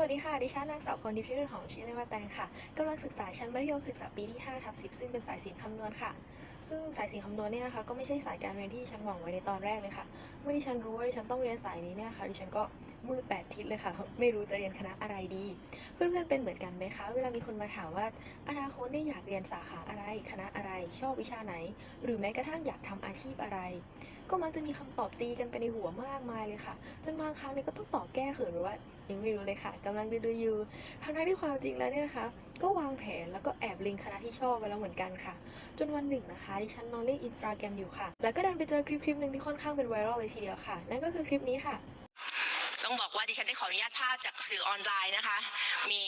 สวัสดีค่ะ ดิฉันนางสาวพรทิพย์ชื่อของชื่อเล่นว่าแตงค่ะกำลังศึกษาชั้นมัธยมศึกษาปีที่5ทับ10 ซึ่งเป็นสายศิลป์คำนวณค่ะ ซึ่งสายศิลป์คำนวณเนี่ยนะคะก็ไม่ใช่สายการเรียนที่ฉันหวังไว้ในตอนแรกเลยค่ะ เมื่อดิฉันรู้ว่าดิฉันต้องเรียนสายนี้เนี่ยค่ะดิฉันก็มืดแปดทิศเลยค่ะ ไม่รู้จะเรียนคณะอะไรดี เพื่อนๆเป็นเหมือนกันไหมคะ เวลามีคนมาถามว่า อนาคตเนี่ยอยากเรียนสาขาอะไร คณะอะไร ชอบวิชาไหน หรือแม้กระทั่งอยากทำอาชีพอะไร ก็มักจะมีคำตอบตีกันไปในหัวมากมายเลยค่ะ จนบางครั้งเนี่ยก็ต้องตอบแก้เขินไปว่ายังไม่รู้เลยค่ะกำลังดูดูอยู่ทั้งที่ความจริงแล้วเนี่ยนะคะ ก็วางแผนแล้วก็แอบลิงคณะที่ชอบไว้แล้วเหมือนกันค่ะ จนวันหนึ่งนะคะดิฉันนอนเล่นอินสตาแกรมอยู่ค่ะ แล้วก็ดันไปเจอคลิปคลิปหนึ่งที่ค่อนข้างเป็นไวรัลเลยทีเดียวค่ะ นั่นก็คือคลิปนี้ค่ะ ต้องบอกว่าดิฉันได้ขออนุญาตภาพจากสื่อออนไลน์นะคะ มี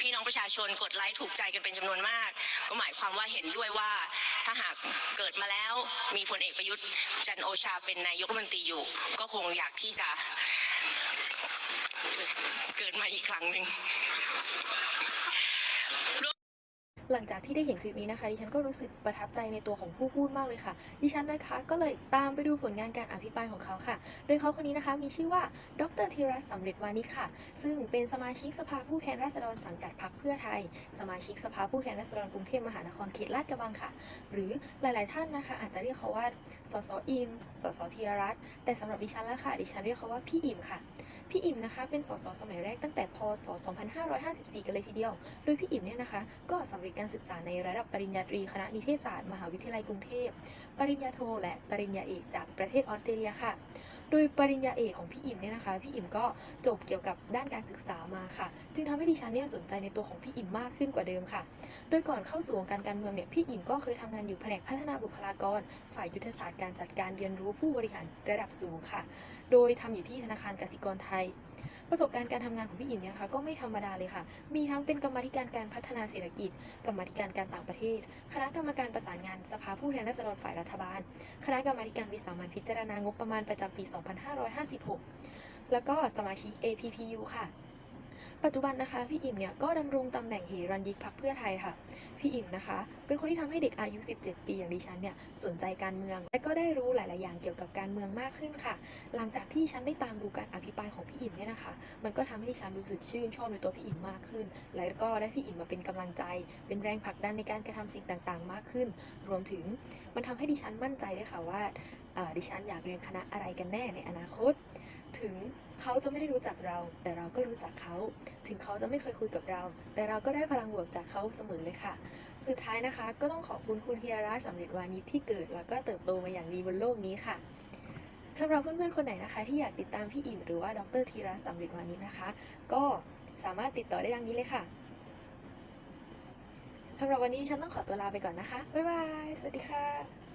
พี่น้องประชาชนกดไลค์ถูกใจกันเป็นจำนวนมาก ก็หมายความว่าเห็นด้วยว่าถ้าหากเกิดมาแล้วมีพลเอกประยุทธ์จันโอชาเป็นนายกรัฐมนตรีอยู่ ก็คงอยากที่จะเกิดมาอีกครั้งหนึ่ง หลังจากที่ได้เห็นคลิปนี้นะคะดิฉันก็รู้สึกประทับใจในตัวของผู้พูดมากเลยค่ะ ดิฉันนะคะก็เลยตามไปดูผลงานการอภิปรายของเขาค่ะ โดยเขาคนนี้นะคะมีชื่อว่า ดรธีรัตน์สำเร็จวานิชค่ะ ซึ่งเป็นสมาชิกสภาผู้แทนราษฎรสังกัดพรรคเพื่อไทย สมาชิกสภาผู้แทนราษฎรกรุงเทพมหานครเขตลาดกระบังค่ะ หรือหลาย ๆ ท่านนะคะ อาจจะเรียกเขาว่า สสอิม สสธีรัตน์แต่สำหรับดิฉันแล้วค่ะ ดิฉันเรียกเขาว่าพี่อิมค่ะ พี่อิมนะคะเป็นสสสมัยแรกตั้งแต่พศ 2554 กันเลยทีเดียว โดยพี่อิมเนี่ยนะคะ ก็สำเร็จการศึกษาในระดับปริญญาตรีคณะนิเทศศาสตร์มหาวิทยาลัยกรุงเทพ ปริญญาโทและปริญญาเอกจากประเทศออสเตรเลียค่ะ โดยปริญญาเอกของพี่อิมเนี่ยนะคะ พี่อิมก็จบเกี่ยวกับด้านการศึกษามาค่ะ จึงทำให้ดิฉันเนี่ยสนใจในตัวของพี่อิมมากขึ้นกว่าเดิมค่ะ โดยก่อนเข้าสู่วงการการเมืองเนี่ย พี่อิมก็เคยทำงานอยู่แผนกพัฒนาบุคลากร ฝ่ายยุทธศาสตร์การจัดการเรียนรู้ผู้บริหารระดับสูงค่ะ โดยทำอยู่ที่ธนาคารกสิกรไทย ประสบการณ์การทำงานของพี่อิมเนี่ยค่ะก็ไม่ธรรมดาเลยค่ะ มีทั้งเป็นกรรมธิการการพัฒนาเศรษฐกิจ กรรมธิการการต่างประเทศ คณะกรรมการประสานงานสภาผู้แทนราษฎรฝ่ายรัฐบาล คณะกรรมธิการวิสามัญพิจารณางบประมาณประจำปี 2556 แล้วก็สมาชิก APPU ค่ะ ปัจจุบันนะคะพี่อิ่มเนี่ยก็ดำรงตำแหน่งเหรัญยิกพรรคเพื่อไทยค่ะ พี่อิ่มนะคะ เป็นคนที่ทำให้เด็กอายุ 17 ปีอย่างดิฉันเนี่ยสนใจการเมือง และก็ได้รู้หลาย ๆ อย่างเกี่ยวกับการเมืองมากขึ้นค่ะ หลังจากที่ฉันได้ตามดูการอภิปรายของพี่อิ่มเนี่ยนะคะ มันก็ทำให้ดิฉันรู้สึกชื่นชอบในตัวพี่อิ่มมากขึ้น และก็ได้พี่อิ่มมาเป็นกำลังใจ เป็นแรงผลักดันในการกระทำสิ่งต่าง ๆ มากขึ้น รวมถึงมันทำให้ดิฉันมั่นใจด้วยค่ะว่าดิฉันอยากเรียนคณะอะไรกันแน่ในอนาคต ถึงเขาจะไม่ได้รู้จักเรา แต่เราก็รู้จักเขา ถึงเขาจะไม่เคยคุยกับเรา แต่เราก็ได้พลังบวกจากเขาเสมอเลยค่ะ สุดท้ายนะคะ ก็ต้องขอบคุณคุณธีรรัตน์สำเร็จวานิชที่เกิด แล้วก็เติบโตมาอย่างดีบนโลกนี้ค่ะสำหรับเพื่อนๆคนไหนนะคะ ที่อยากติดตามพี่อิ่มหรือว่าดรธีรรัตน์สำเร็จวานิชนะคะ ก็สามารถติดต่อได้ดังนี้เลยค่ะสำหรับวันนี้ฉันต้องขอตัวลาไปก่อนนะคะ บ๊ายบาย สวัสดีค่ะ